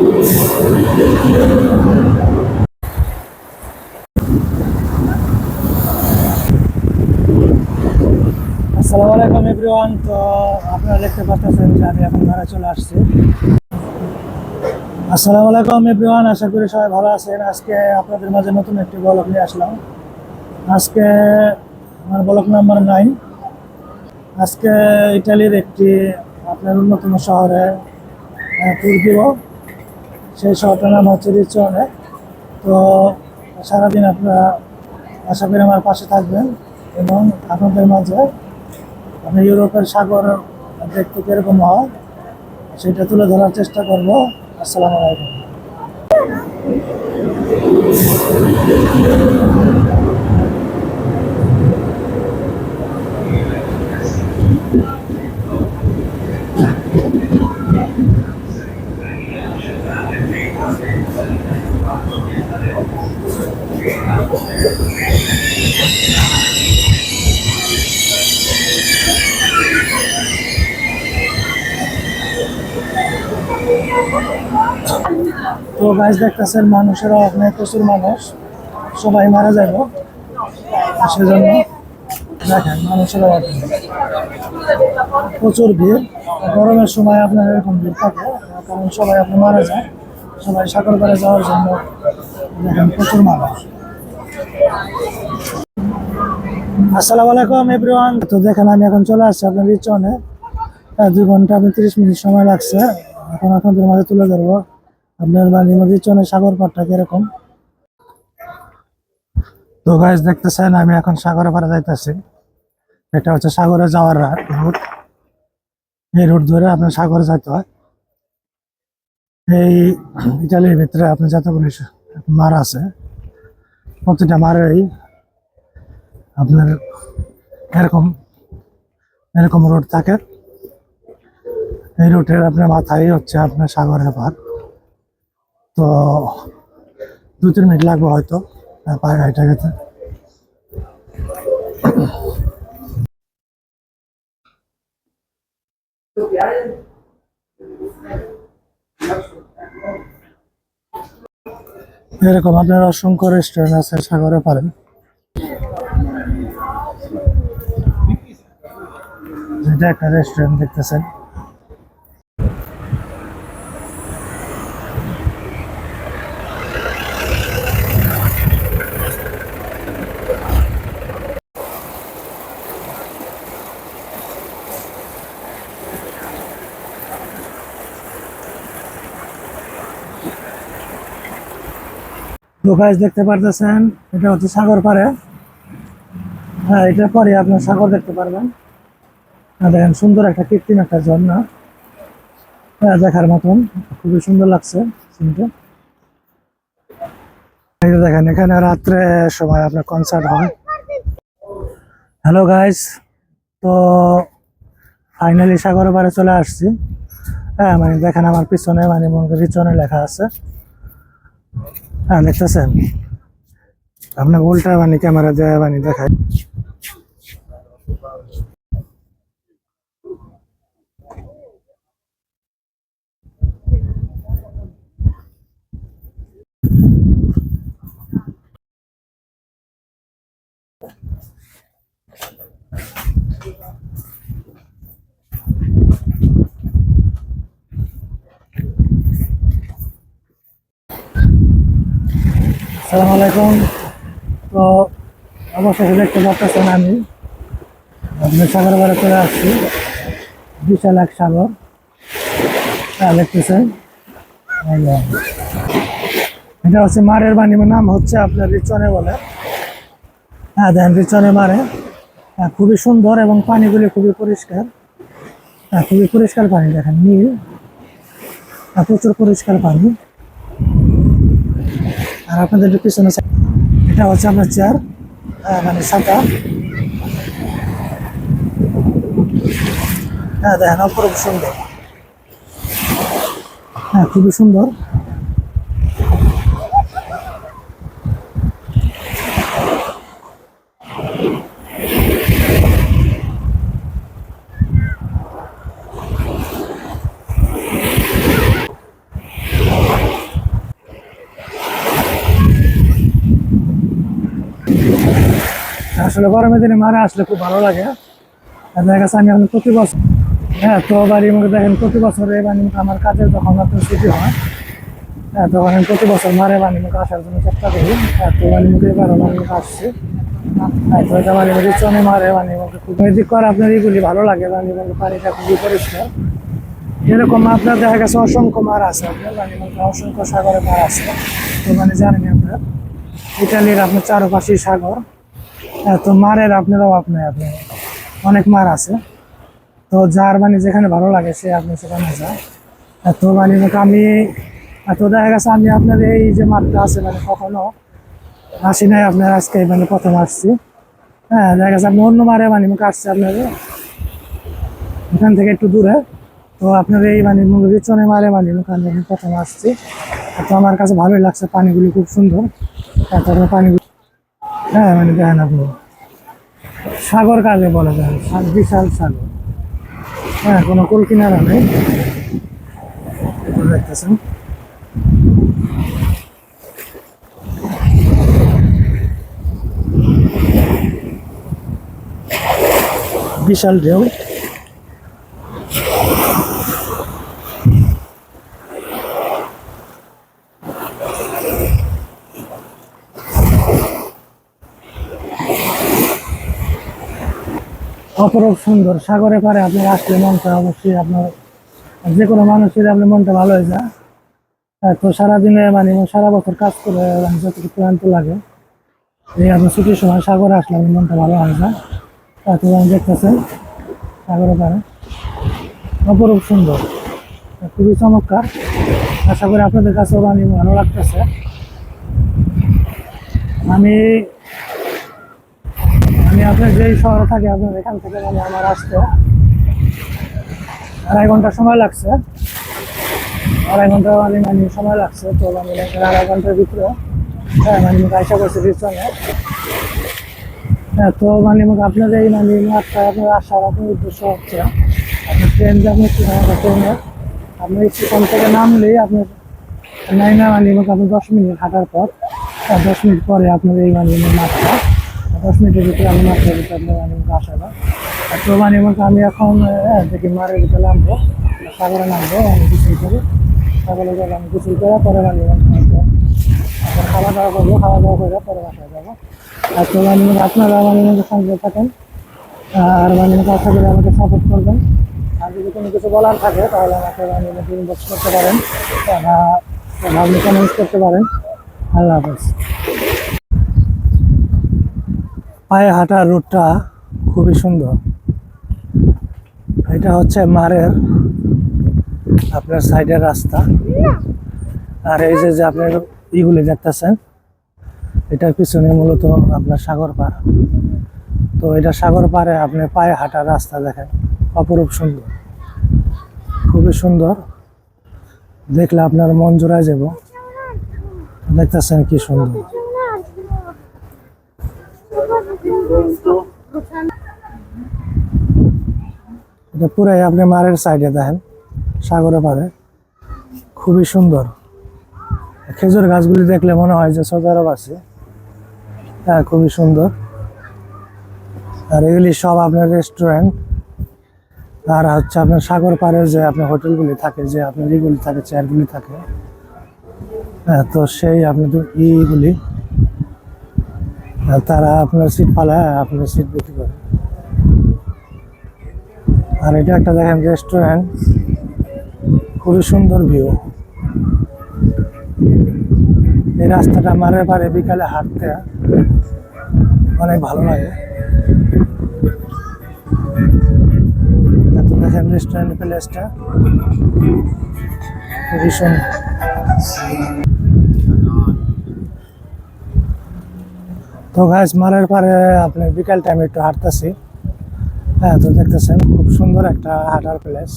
আসসালামু আলাইকুম এভরিওয়ান। তো আপনারা দেখতে পাচ্ছেন যে আমি এখন ঘরে চলে আসছি। আসসালামু আলাইকুম এভরিওয়ান, আশা করি সবাই ভালো আছেন। আজকে আপনাদের মাঝে নতুন একটি ব্লগ নিয়ে আসলাম। আজকে আমার ব্লক নাম্বার নাইন। আজকে ইটালির একটি আপনার অন্যতম শহরে ট্যুর সেই শহরটার নাম হচ্ছে রিচনে তো সারাদিন আপনারা আশা করি আমার পাশে থাকবেন এবং আপনাদের মাঝে আমি ইউরোপের সাগর দেখতে কীরকম হয়, সেটা তুলে ধরার চেষ্টা করব। আসসালামু আলাইকুম। তো গাছ দেখতেছেন, মানুষের অভাব প্রচুর মানুষ। সবাই মারা যাব সেজন্য দেখেন, মানুষের প্রচুর ভিড়। গরমের সময় আপনার এরকম ভিড় থাকে কারণ সবাই আপনি মারা যায়। সবাই সাগর পাড়ে যাওয়ার জন্য দেখেন প্রচুর মানুষ। আসসালামু আলাইকুম এভরিওয়ান তো দেখেন, আমি এখন চলে আসছি আপনার রিচনে দুই ঘণ্টা আপনি তিরিশ মিনিট সময় লাগছে। এখন আপনাদের মাঝে তুলে ধরবো। আপনার বাড়ির মধ্যে চলে সাগর পাড়টা কীরকম? তো গাছ দেখতেছেন, আমি এখন সাগরে পাড়া যাইতেছি। এটা হচ্ছে সাগরে যাওয়ার রুট এই রুট ধরে আপনার সাগরে যাইতে হয়। এই ইটালির ভিতরে আপনার যতগুলি মার আছে, প্রতিটা মারেরই আপনার এরকম এরকম রোড থাকে। এই রুটের আপনার মাথায় হচ্ছে আপনার সাগরের পার তো দু, তিন মিনিট লাগবে হয়তো পায়ে হাইটা গেছে। এরকম আপনার অসংখ্য রেস্টুরেন্ট আছে সাগরে পারেন। এটা একটা রেস্টুরেন্ট দেখতেছেন। গাছ দেখতে পারতেছেন, এটা হচ্ছে সাগর পাড়ে। হ্যাঁ এটার পরে আপনার সাগর দেখতে পারবেন। আর দেখেন, সুন্দর একটা কৃত্রিম একটা ঝর্ণা। হ্যাঁ দেখার মতন। খুবই সুন্দর লাগছে সিনটা দেখেন, এখানে রাত্রে সময় আপনার কনসার্ট হয়। হ্যালো গাইস তো ফাইনালি সাগর পাড়ে চলে আসছি। হ্যাঁ মানে দেখেন আমার পিছনে মানে রিচনে লেখা আছে। হ্যাঁ দেখতেছেন? আপনার উল্টা মানে ক্যামেরা দিয়ে মানে দেখায় আসসালামু আলাইকুম। তো অবশেষে দেখতে পাচ্ছেন আমি। সাগর বারে চলে আসছি। বিশাল এক সাগর। দেখতেছেন। এটা হচ্ছে মারের বাণী নাম হচ্ছে আপনার রিচনে বলে। হ্যাঁ দেখেন রিচনে মারে। হ্যাঁ খুবই সুন্দর এবং পানিগুলি খুবই পরিষ্কার। হ্যাঁ খুবই পরিষ্কার পানি দেখেন নীল। হ্যাঁ, প্রচুর পরিষ্কার পানি। আর আপনাদের পিছনে এটা হচ্ছে আপনার চেয়ার মানে ছাতা। হ্যাঁ দেখেন, অপরূপ সুন্দর। হ্যাঁ খুবই সুন্দর। আসলে গরমের দিনে মারে আসলে খুব ভালো লাগে। দেখা গেছে আমি এখন প্রতি বছর হ্যাঁ তো মুখে দেখেন প্রতি বছরে বাড়ি মুখে আমার কাজের যখন আপনার ছুটি হয় হ্যাঁ তখন আমি প্রতি বছর মারে বাড়ি মুখে আসার জন্য চেষ্টা করি। হ্যাঁ তো বাড়ি মুখে এবার বাড়ি মুখে আসছি। হ্যাঁ মুখে চনে মারে বাড়ি মুখে খুব মিউজিক করে আপনার এইগুলি ভালো লাগে, বাড়ি মুখে পানিটা খুবই পরিষ্কার। এরকম আপনার দেখা গেছে অসংখ্য মার আছে আপনার মুখে অসংখ্য সাগরে মার আছে। তো মানে জানেন আপনার ইটালির আপনার চারপাশেই সাগর। তো মারের আপনার অভাব নেই আপনি অনেক মার আছে। তো যার মানে যেখানে ভালো লাগে, সে আপনি সেখানে যায়। আর তো মানে আমি আর তো দেখা গেছে আমি আপনার এই যে মাঠটা আছে মানে কখনো আসি নাই আপনার আজকে মানে প্রথম আসছি। হ্যাঁ দেখা গেছে আপনি অন্য মারে মানে মুখে আসছে আপনার। এখান থেকে একটু দূরে। তো আপনার এই মানে রিচনে মারে মানে মুখে প্রথম আসছি। তো আমার কাছে ভালোই লাগছে, পানিগুলি খুব সুন্দর। তারপরে পানিগুলি হ্যাঁ মানে দেখেন আপনি। সাগর কালে বলা যায় বিশাল সাগর। হ্যাঁ কোনো কুল কিনারা নেই দেখতেছেন বিশাল ঢেউ। অপরূপ সুন্দর। সাগরে পারে আপনি আসলে মনটা অবশ্যই আপনার যে কোনো মানুষের আপনার মনটা ভালো হয়ে যায়। হ্যাঁ, তো সারাদিনে মানে সারা বছর কাজ করে যতটুকু ক্লান্ত লাগে এই আপনার ছুটির সময় সাগরে আসলে আপনার মনটা ভালো হয়ে যায়। হ্যাঁ, তো আমি দেখতেছেন সাগরে পারে অপরূপ সুন্দর। খুবই চমৎকার। আশা করি আপনাদের কাছেও মানে ভালো লাগতেছে। আমি আমি আপনার যেই শহরে থাকি আপনার এখান থেকে মানে আমার আসতে আড়াই ঘণ্টা সময় লাগছে। আড়াই ঘণ্টা মানে মানে সময় লাগছে তো মানে আড়াই ঘণ্টার ভিতরে হ্যাঁ মানে আশা করছি রিচনে হ্যাঁ তো মানে মুখ আপনার এই মানে মাঠটা আপনার আসার আপনার উদ্দেশ্য হচ্ছে আপনি ট্রেন যে আপনি ট্রেনে আপনি স্টেশন থেকে নামলেই আপনার নাই না মানে মুখ আপনি দশ মিনিট হাঁটার পর হ্যাঁ, দশ মিনিট পরে আপনার এই মানে মাঠটা দশ মিনিটের ভিতরে আমি মাঠটার ভিতরে আপনার মুখ আসা না। আর তো মানে মুখ আমি এখন দেখি মারের ভিতরে নামবো, সাগরে নামবো, আমি গোসল করি সাগরে গেলে আমি গোসল করে পরে মানে তারপর খাওয়া দাওয়া করব খাওয়া দাওয়া করে পরে বাসায় যাব। আর তো মানে আপনারা মানে মুখে সঙ্গে থাকেন আর মানে মুখ আশা করি আমাকে সাপোর্ট করবেন। আর যদি কোনো কিছু বলার থাকে, তাহলে আমাকে মানে মুখে ইনবক্স করতে পারেন। আপনি কমেন্টস করতে পারেন। আল্লাহ হাফেজ। পায়ে হাঁটার রুটটা খুবই সুন্দর। এটা হচ্ছে মারের আপনার সাইডের রাস্তা। আর এই যে যে আপনার ইগুলি দেখতেছেন, এটার পিছনে মূলত আপনার সাগর পাড়। তো এটা সাগর পাড়ে আপনি পায়ে হাঁটার রাস্তা দেখেন, অপরূপ সুন্দর। খুবই সুন্দর। দেখলে আপনার মন জোড়ায় যাব। দেখতেছেন কি সুন্দর। এটা পুরাই আপনি মারের সাইডে দেখেন, সাগরে পারে। খুবই সুন্দর। খেজুর গাছগুলি দেখলে মনে হয় যে সৌদি আছে। হ্যাঁ খুবই সুন্দর। আর এগুলি সব আপনার রেস্টুরেন্ট আর হচ্ছে আপনার সাগর পাড়ের যে আপনার হোটেলগুলি থাকে, যে আপনার ইগুলি থাকে চেয়ারগুলি থাকে। হ্যাঁ তো সেই আপনি তো ইগুলি তারা আপনার সিট পালায়, আপনার সিট বিক্রি করে। আর এটা একটা দেখেন রেস্টুরেন্ট খুবই সুন্দর ভিউ এই রাস্তাটা মারের পারে বিকালে হাঁটতে, অনেক ভালো লাগে। দেখেন রেস্টুরেন্ট প্লেসটা খুবই সুন্দর। তো গাছ মারের পারে আপনি বিকাল টাইমে একটু হাঁটতেছি। হ্যাঁ তো দেখতেছেন খুব সুন্দর একটা হাঁটার প্লেস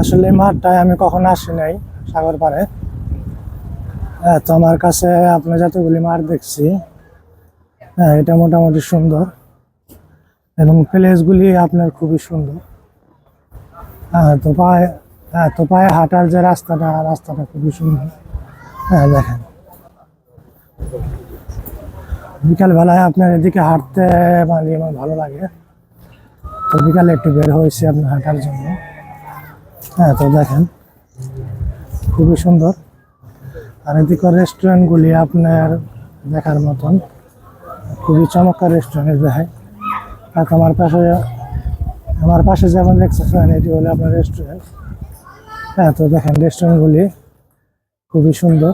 আসলে মাঠটায় আমি কখনো আসি নাই সাগর পাড়ে। হ্যাঁ তো আমার কাছে আপনার যতগুলি মাঠ দেখছি হ্যাঁ এটা মোটামুটি সুন্দর। এবং প্লেসগুলি আপনার খুবই সুন্দর। হ্যাঁ তো পায়ে হ্যাঁ তো পায়ে হাঁটার যে রাস্তাটা রাস্তাটা খুবই সুন্দর। হ্যাঁ দেখেন। বিকালবেলায় আপনার এদিকে হাঁটতে মানে আমার ভালো লাগে। তো বিকালে একটু বের হয়েছি আপনার হাঁটার জন্য। হ্যাঁ তো দেখেন, খুবই সুন্দর। আর এদিকে রেস্টুরেন্টগুলি আপনার দেখার মতন। খুবই চমৎকার রেস্টুরেন্ট দেখায়। আর আমার পাশে আমার পাশে যেমন দেখতেছেন, এটি হলো আপনার রেস্টুরেন্ট হ্যাঁ তো দেখেন রেস্টুরেন্টগুলি খুবই সুন্দর।